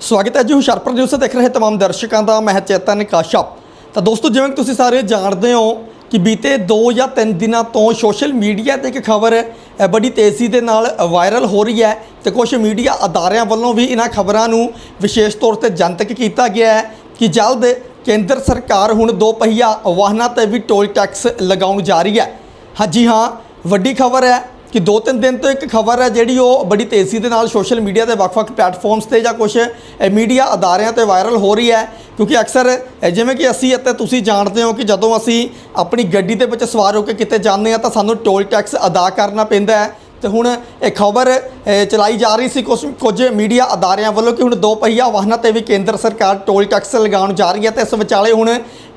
ਸਵਾਗਤ ਹੈ ਜੀ, ਹੁਸ਼ਿਆਰਪੁਰ ਨਿਊਜ਼ ਦੇਖ ਰਹੇ ਤਮਾਮ ਦਰਸ਼ਕਾਂ ਦਾ, ਮੈਂ ਚੇਤਨ ਕਾਸ਼ਪ। ਤਾਂ ਦੋਸਤੋ, ਜਿਵੇਂ ਕਿ ਤੁਸੀਂ ਸਾਰੇ ਜਾਣਦੇ ਹੋ ਕਿ ਬੀਤੇ 2 ਜਾਂ 3 ਦਿਨਾਂ ਤੋਂ ਸੋਸ਼ਲ ਮੀਡੀਆ ਤੇ ਇੱਕ ਖਬਰ ਬੜੀ ਤੇਜ਼ੀ ਦੇ ਨਾਲ ਵਾਇਰਲ ਹੋ ਰਹੀ ਹੈ ਤੇ ਕੁਝ ਮੀਡੀਆ ਅਦਾਰਿਆਂ ਵੱਲੋਂ ਵੀ ਇਹਨਾਂ ਖਬਰਾਂ ਨੂੰ ਵਿਸ਼ੇਸ਼ ਤੌਰ ਤੇ ਜਨਤਕ ਕੀਤਾ ਗਿਆ ਹੈ ਕਿ ਜਲਦ ਕੇਂਦਰ ਸਰਕਾਰ ਹੁਣ ਦੋ ਪਹੀਆ ਵਾਹਨਾਂ ਤੇ ਵੀ ਟੋਲ ਟੈਕਸ ਲਗਾਉਣ ਜਾ ਰਹੀ ਹੈ। ਹਾਂਜੀ ਹਾਂ, ਵੱਡੀ ਖਬਰ ਹੈ ਕਿ ਦੋ ਤਿੰਨ ਦਿਨ ਤੋਂ ਇੱਕ ਖਬਰ ਹੈ ਜਿਹੜੀ ਉਹ ਬੜੀ ਤੇਜ਼ੀ ਦੇ ਨਾਲ ਸੋਸ਼ਲ ਮੀਡੀਆ ਦੇ ਵੱਖ-ਵੱਖ ਪਲੇਟਫਾਰਮਸ ਤੇ ਜਾਂ ਕੁਝ ਮੀਡੀਆ ਅਦਾਰਿਆਂ ਤੇ ਵਾਇਰਲ ਹੋ ਰਹੀ ਹੈ। ਕਿਉਂਕਿ ਅਕਸਰ ਜਿਵੇਂ ਕਿ ਅਸੀਂ ਅਤੇ ਤੁਸੀਂ ਜਾਣਦੇ ਹੋ ਕਿ ਜਦੋਂ ਅਸੀਂ ਆਪਣੀ ਗੱਡੀ ਦੇ ਵਿੱਚ ਸਵਾਰ ਹੋ ਕੇ ਕਿਤੇ ਜਾਂਦੇ ਹਾਂ ਤਾਂ ਸਾਨੂੰ ਟੋਲ ਟੈਕਸ ਅਦਾ ਕਰਨਾ ਪੈਂਦਾ ਹੈ। ਤੇ ਹੁਣ ਇਹ ਖਬਰ ਚਲਾਈ ਜਾ ਰਹੀ ਸੀ ਕੁਝ ਕੁਝ ਮੀਡੀਆ ਅਦਾਰਿਆਂ ਵੱਲੋਂ ਕਿ ਹੁਣ ਦੋ ਪਹੀਆ ਵਾਹਨਾਂ ਤੇ ਵੀ ਕੇਂਦਰ ਸਰਕਾਰ ਟੋਲ ਟੈਕਸ ਲਗਾਉਣ ਜਾ ਰਹੀ ਹੈ ਤੇ ਇਸ ਵਿਚਾਲੇ ਹੁਣ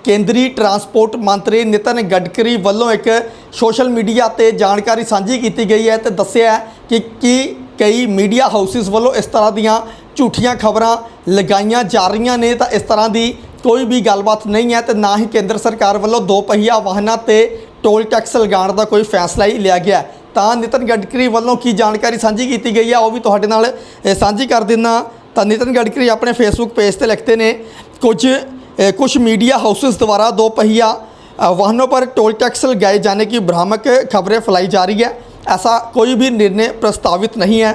ਕੇਂਦਰੀ ਟਰਾਂਸਪੋਰਟ ਮੰਤਰੀ ਨਿਤਨ ਗਡਕਰੀ ਵੱਲੋਂ ਇੱਕ ਸੋਸ਼ਲ ਮੀਡੀਆ ਤੇ ਜਾਣਕਾਰੀ ਸਾਂਝੀ ਕੀਤੀ ਗਈ ਹੈ ਤੇ ਦੱਸਿਆ ਕਿ ਕੀ ਕਈ ਮੀਡੀਆ ਹਾਊਸਿਸ ਵੱਲੋਂ ਇਸ ਤਰ੍ਹਾਂ ਦੀਆਂ ਝੂਠੀਆਂ ਖਬਰਾਂ ਲਗਾਈਆਂ ਜਾ ਰਹੀਆਂ ਨੇ ਤਾਂ ਇਸ ਤਰ੍ਹਾਂ ਦੀ ਕੋਈ ਵੀ ਗੱਲਬਾਤ ਨਹੀਂ ਹੈ ਤੇ ਨਾ ਹੀ ਕੇਂਦਰ ਸਰਕਾਰ ਵੱਲੋਂ ਦੋ ਪਹੀਆ ਵਾਹਨਾਂ ਤੇ ਟੋਲ ਟੈਕਸ ਲਗਾਉਣ ਦਾ ਕੋਈ ਫੈਸਲਾ ਹੀ ਲਿਆ ਗਿਆ ਤਾਂ ਨਿਤਨ ਗਡਕਰੀ ਵੱਲੋਂ ਕੀ ਜਾਣਕਾਰੀ ਸਾਂਝੀ ਕੀਤੀ ਗਈ ਹੈ ਉਹ ਵੀ ਤੁਹਾਡੇ ਨਾਲ ਸਾਂਝੀ ਕਰ ਦਿੰਨਾ ਤਾਂ ਨਿਤਨ ਗਡਕਰੀ ਆਪਣੇ ਫੇਸਬੁੱਕ ਪੇਜ ਤੇ ਲਿਖਦੇ ਨੇ, ਕੁਝ कुछ मीडिया हाउसेस द्वारा दो पहिया अ, वाहनों पर टोल टैक्स लगाए जाने की भ्रामक खबरें फैलाई जा रही है ऐसा कोई भी निर्णय प्रस्तावित नहीं है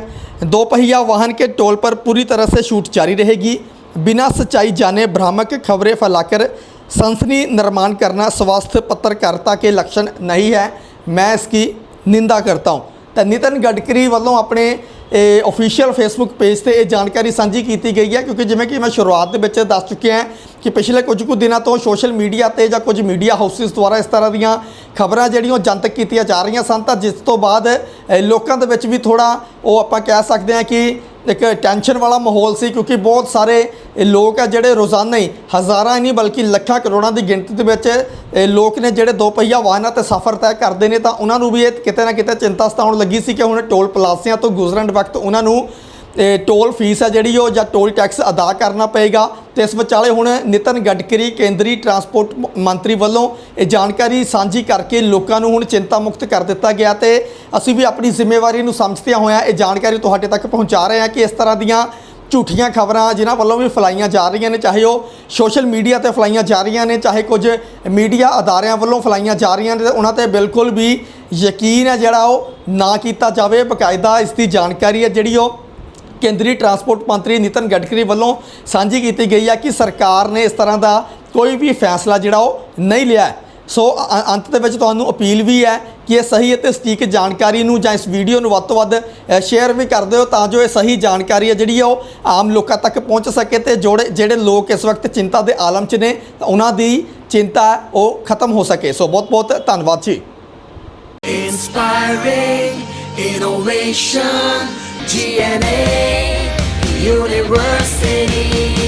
दो पहिया वाहन के टोल पर पूरी तरह से छूट जारी रहेगी बिना सच्चाई जाने भ्रामक खबरें फैलाकर सनसनी निर्माण करना स्वास्थ्य पत्रकारिता के लक्षण नहीं है मैं इसकी निंदा करता हूँ ਤਾਂ ਨਿਤਨ ਗਡਕਰੀ ਵੱਲੋਂ ਆਪਣੇ ਅਫੀਸ਼ੀਅਲ ਫੇਸਬੁੱਕ ਪੇਜ ਤੇ ਇਹ ਜਾਣਕਾਰੀ ਸਾਂਝੀ ਕੀਤੀ ਗਈ ਹੈ ਕਿਉਂਕਿ ਜਿਵੇਂ ਕਿ ਮੈਂ ਸ਼ੁਰੂਆਤ ਦੇ ਵਿੱਚ ਦੱਸ ਚੁੱਕਿਆ ਕਿ ਪਿਛਲੇ ਕੁਝ ਕੁ ਦਿਨਾਂ ਤੋਂ ਸੋਸ਼ਲ ਮੀਡੀਆ ਤੇ ਜਾਂ ਕੁਝ ਮੀਡੀਆ ਹਾਊਸਿਸ ਦੁਆਰਾ ਇਸ ਤਰ੍ਹਾਂ ਦੀਆਂ ਖਬਰਾਂ ਜਿਹੜੀਆਂ ਉਹ ਜਨਤਕ ਕੀਤੀਆਂ ਜਾ ਰਹੀਆਂ ਸਨ, ਤਾਂ ਜਿਸ ਤੋਂ ਬਾਅਦ ਲੋਕਾਂ ਦੇ ਵਿੱਚ ਵੀ ਥੋੜਾ ਉਹ ਆਪਾਂ ਕਹਿ ਸਕਦੇ ਹਾਂ ਕਿ ਇੱਕ ਟੈਨਸ਼ਨ ਵਾਲਾ ਮਾਹੌਲ ਸੀ, ਕਿਉਂਕਿ ਬਹੁਤ ਸਾਰੇ ਲੋਕ ਆ ਜਿਹੜੇ ਰੋਜ਼ਾਨਾ ਹੀ ਹਜ਼ਾਰਾਂ ਹੀ ਨਹੀਂ ਬਲਕਿ ਲੱਖਾਂ ਕਰੋੜਾਂ ਦੀ ਗਿਣਤੀ ਦੇ ਵਿੱਚ ਲੋਕ ਨੇ ਜਿਹੜੇ ਦੋ ਪਹੀਆ ਵਾਹਨਾਂ ਤੇ ਸਫ਼ਰ ਤੈਅ ਕਰਦੇ ਨੇ, ਤਾਂ ਉਹਨਾਂ ਨੂੰ ਵੀ ਇਹ ਕਿਤੇ ਨਾ ਕਿਤੇ ਚਿੰਤਾ ਸਤਾਉਣ ਲੱਗੀ ਸੀ ਕਿ ਹੁਣ ਟੋਲ ਪਲਾਸਿਆਂ ਤੋਂ ਗੁਜ਼ਰਨ ਵਕਤ ਉਹਨਾਂ ਨੂੰ ਟੋਲ ਫੀਸ ਹੈ ਜਿਹੜੀ ਉਹ ਜਾਂ ਟੋਲ ਟੈਕਸ ਅਦਾ ਕਰਨਾ ਪਏਗਾ। ਤੇ ਇਸ ਵਿਚਾਲੇ ਹੁਣ ਨਿਤਨ ਗਡਕਰੀ, ਕੇਂਦਰੀ ਟਰਾਂਸਪੋਰਟ ਮੰਤਰੀ ਵੱਲੋਂ ਇਹ ਜਾਣਕਾਰੀ ਸਾਂਝੀ ਕਰਕੇ ਲੋਕਾਂ ਨੂੰ ਹੁਣ ਚਿੰਤਾ ਮੁਕਤ ਕਰ ਦਿੱਤਾ ਗਿਆ ਤੇ ਅਸੀਂ ਵੀ ਆਪਣੀ ਜ਼ਿੰਮੇਵਾਰੀ ਨੂੰ ਸਮਝਦਿਆਂ ਹੋਇਆਂ ਇਹ ਜਾਣਕਾਰੀ ਤੁਹਾਡੇ ਤੱਕ ਪਹੁੰਚਾ ਰਹੇ ਹਾਂ ਕਿ ਇਸ ਤਰ੍ਹਾਂ ਦੀਆਂ ਝੂਠੀਆਂ ਖਬਰਾਂ ਜਿਨ੍ਹਾਂ ਵੱਲੋਂ ਵੀ ਫੈਲਾਈਆਂ ਜਾ ਰਹੀਆਂ ਨੇ, ਚਾਹੇ ਉਹ ਸੋਸ਼ਲ ਮੀਡੀਆ ਤੇ ਫੈਲਾਈਆਂ ਜਾ ਰਹੀਆਂ ਨੇ, ਚਾਹੇ ਕੁਝ ਮੀਡੀਆ ਅਦਾਰਿਆਂ ਵੱਲੋਂ ਫੈਲਾਈਆਂ ਜਾ ਰਹੀਆਂ ਨੇ ਤੇ ਉਹਨਾਂ ਤੇ ਬਿਲਕੁਲ ਵੀ ਯਕੀਨ ਹੈ ਜਿਹੜਾ ਉਹ ਨਾ ਕੀਤਾ ਜਾਵੇ। ਬਕਾਇਦਾ ਇਸ ਦੀ ਜਾਣਕਾਰੀ ਹੈ ਜਿਹੜੀ ਉਹ ਕੇਂਦਰੀ ਟਰਾਂਸਪੋਰਟ ਮੰਤਰੀ ਨਿਤਨ ਗਡਕਰੀ ਵੱਲੋਂ ਸਾਂਝੀ ਕੀਤੀ ਗਈ ਹੈ ਕਿ ਸਰਕਾਰ ਨੇ ਇਸ ਤਰ੍ਹਾਂ ਦਾ ਕੋਈ ਵੀ ਫੈਸਲਾ ਜਿਹੜਾ ਉਹ ਨਹੀਂ ਲਿਆ ਸੋ ਅੰਤ ਦੇ ਵਿੱਚ ਤੁਹਾਨੂੰ ਅਪੀਲ ਵੀ ਹੈ ਕਿ ਇਹ ਸਹੀ ਅਤੇ ਸਟੀਕ ਜਾਣਕਾਰੀ ਨੂੰ ਜਾਂ ਇਸ ਵੀਡੀਓ ਨੂੰ ਵੱਧ ਤੋਂ ਵੱਧ ਸ਼ੇਅਰ ਵੀ ਕਰ ਦਿਓ ਤਾਂ ਜੋ ਇਹ ਸਹੀ ਜਾਣਕਾਰੀ ਹੈ ਜਿਹੜੀ ਹੈ ਉਹ ਆਮ ਲੋਕਾਂ ਤੱਕ ਪਹੁੰਚ ਸਕੇ ਤੇ ਜੋੜੇ ਜਿਹੜੇ ਲੋਕ ਇਸ ਵਕਤ ਚਿੰਤਾ ਦੇ ਆਲਮ 'ਚ ਨੇ ਤਾਂ ਉਹਨਾਂ ਦੀ ਚਿੰਤਾ ਉਹ ਖਤਮ ਹੋ ਸਕੇ। ਸੋ ਬਹੁਤ ਬਹੁਤ ਧੰਨਵਾਦ ਜੀ। Inspiring innovation, GNA university.